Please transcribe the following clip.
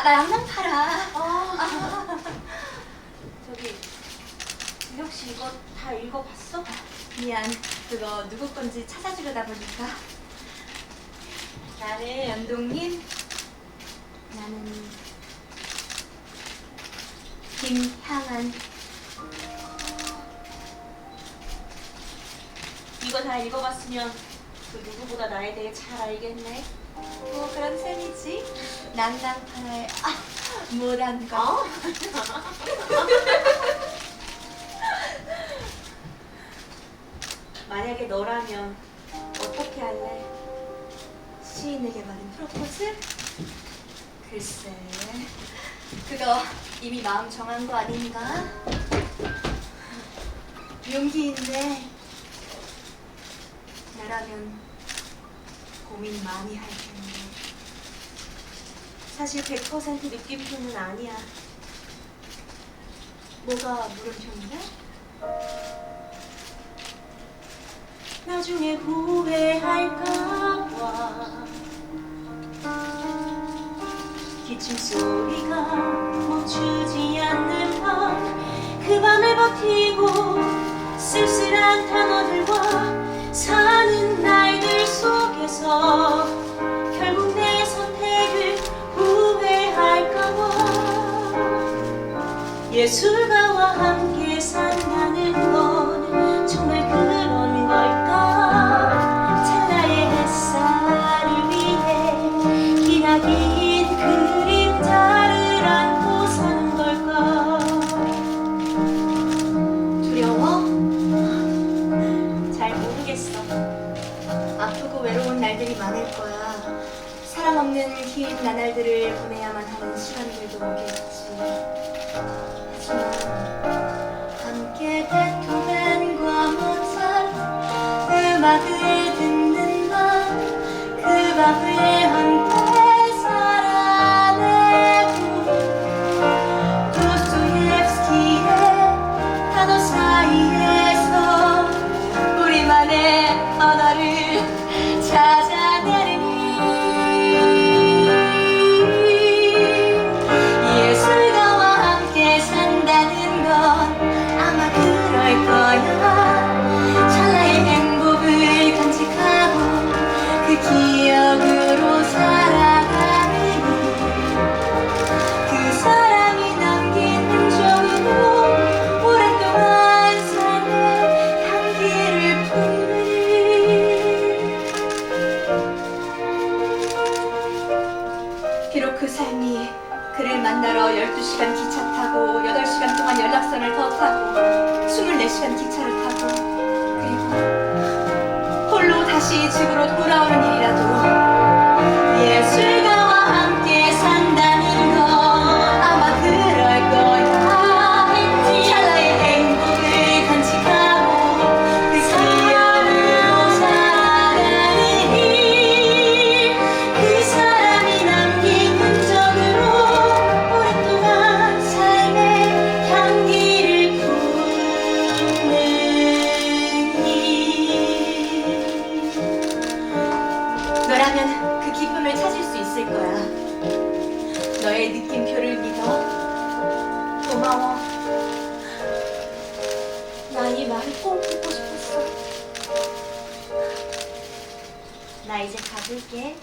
나, 나 양랑 팔아. 아, 저기 혹시 이거 다 읽어봤어? 미안. 그거 누구 건지 찾아주려다 보니까. 나는 연동님, 나는 김향안. 이거 다 읽어봤으면 그 누구보다 나에 대해 잘 알겠네. 뭐 그런 셈이지. 낭낭파라의 아, 못한 거. 어? 만약에 너라면 어떻게 할래? 시인에게 받은 프로포즈? 글쎄, 그거 이미 마음 정한 거 아닌가? 용기인데 나라면 고민 많이 할 텐데 사실 100% 느낌표는 아니야. 뭐가 물음표인데? 나중에 후회할까봐 기침 소리가 멈추지 않는 밤그 밤을 버티 예술가와 함께 산다는 건 정말 그런 걸까 찰나의 햇살을 위해 기나긴 그림자를 안고 사는 걸까 두려워? 잘 모르겠어 아프고 외로운 날들이 많을 거야. 사람 없는 긴 나날들을 보내야만 하는 시간들도 오겠지. 함께 베토벤과 모차르트 음악을 듣는 밤그 밤을 함께 12시간 기차 타고 8시간 동안 연락선을 더 타고 24시간 기차를 타고 그리고 홀로 다시 집으로 돌아오는 일이라도 예술 너라면 그 기쁨을 찾을 수 있을 거야. 너의 느낌표를 믿어. 고마워. 나 이 말을 꼭 듣고 싶었어. 나 이제 가볼게.